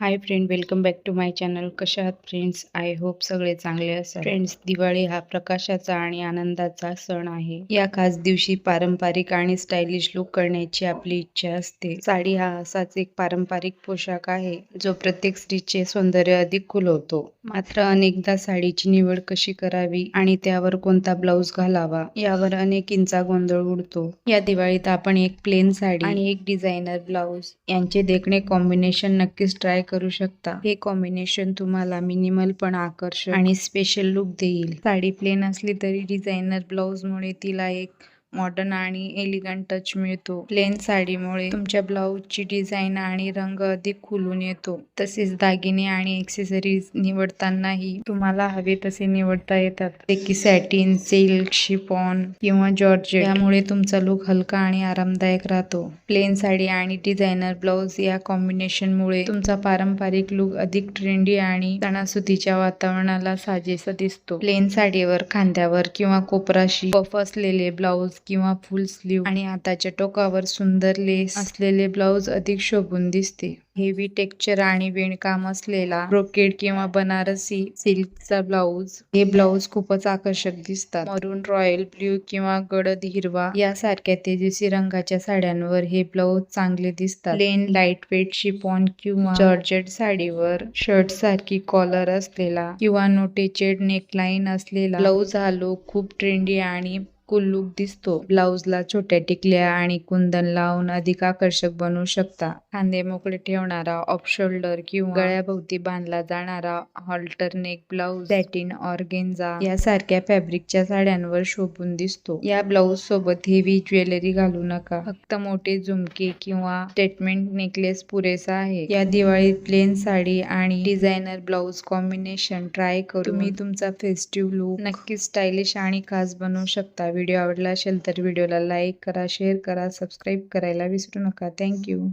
Hi friend welcome back to my channel कशा आहात friends I hope सगळे चांगले असाल. फ्रेंड्स दिवाळी हा प्रकाशाचा आणि आनंदाचा सण आहे. या खास दिवशी पारंपरिक आणि स्टायलिश लुक करण्याची आपली इच्छा असते. साडी हा असाच एक पारंपरिक पोशाख आहे जो प्रत्येक स्त्रीचे सौंदर्य अधिक खुलवतो. मात्र अनेकदा साडीची निवड कशी करावी आणि त्यावर कोणता ब्लाउज घालावा यावर अनेकींचा गोंधळ उडतो. या दिवाळीत आपण एक प्लेन साडी आणि एक डिझायनर ब्लाउज यांचे देखणे कॉम्बिनेशन नक्कीच ट्राय करू शकता. हे कॉम्बिनेशन तुम्हाला मिनिमल पण आकर्षक आणि स्पेशल लुक देईल. साडी प्लेन असली तरी डिझायनर ब्लाउज मुळे तिला एक मॉडर्न आणि एलिगंट टच मिळतो. प्लेन साडीमुळे तुमच्या ब्लाऊजची डिझाईन आणि रंग अधिक खुलून येतो. तसेच दागिने आणि एक्सेसरीज निवडतानाही तुम्हाला हवे तसे निवडता येतात. ते की सॅटिन सिल्क शिपॉन किंवा जॉर्ज यामुळे तुमचा लुक हलका आणि आरामदायक राहतो. प्लेन साडी आणि डिझायनर ब्लाऊज या कॉम्बिनेशनमुळे तुमचा पारंपरिक लुक अधिक ट्रेंडी आणि सणासुदीच्या वातावरणाला साजेसा दिसतो. प्लेन साडीवर खांद्यावर किंवा कोपराशी पफ असलेले ब्लाऊज किंवा फुल स्लीव. आणि हाताच्या टोकावर सुंदर लेस असलेले ब्लाउज अधिक शोभून दिसते. हेवी टेक्स्चर आणि विणकाम असलेला ब्रोकेड किंवा बनारसी सिल्कचा ब्लाउज हे ब्लाउज खूपच आकर्षक दिसतात. मरून रॉयल ब्ल्यू किंवा गडद हिरवा यासारख्या तेजस्वी रंगाच्या साड्यांवर हे ब्लाउज चांगले दिसतात. प्लेन लाइट वेट शिपॉन किंवा जॉर्जेट साडीवर शर्ट सारखी कॉलर असलेला किंवा नोटेचेड नेकलाईन असलेला ब्लाउज हा लुक खूप ट्रेंडी आणि कुल्लूक लुक दिसतो. ब्लाऊजला छोट्या टिकल्या आणि कुंदन लावून अधिक आकर्षक बनवू शकता. खांदे मोकळे ठेवणारा ऑफ शोल्डर किंवा गळ्याभोवती बांधला जाणारा halter neck blouse satin organza यासारख्या फॅब्रिकच्या साड्यांवर शोभून दिसतो. या ब्लाऊज सोबत हेवी ज्वेलरी घालू नका. फक्त मोठे झुमके किंवा स्टेटमेंट नेकलेस पुरेसा आहे. या दिवाळीत प्लेन साडी आणि डिझायनर ब्लाऊज कॉम्बिनेशन ट्राय करून तुम्ही तुमचा फेस्टिव्ह लुक नक्की स्टायलिश आणि खास बनवू शकता. व्हिडिओ आवडला असेल तर व्हिडिओला लाईक करा शेअर करा सबस्क्राईब करायला विसरू नका. थँक्यू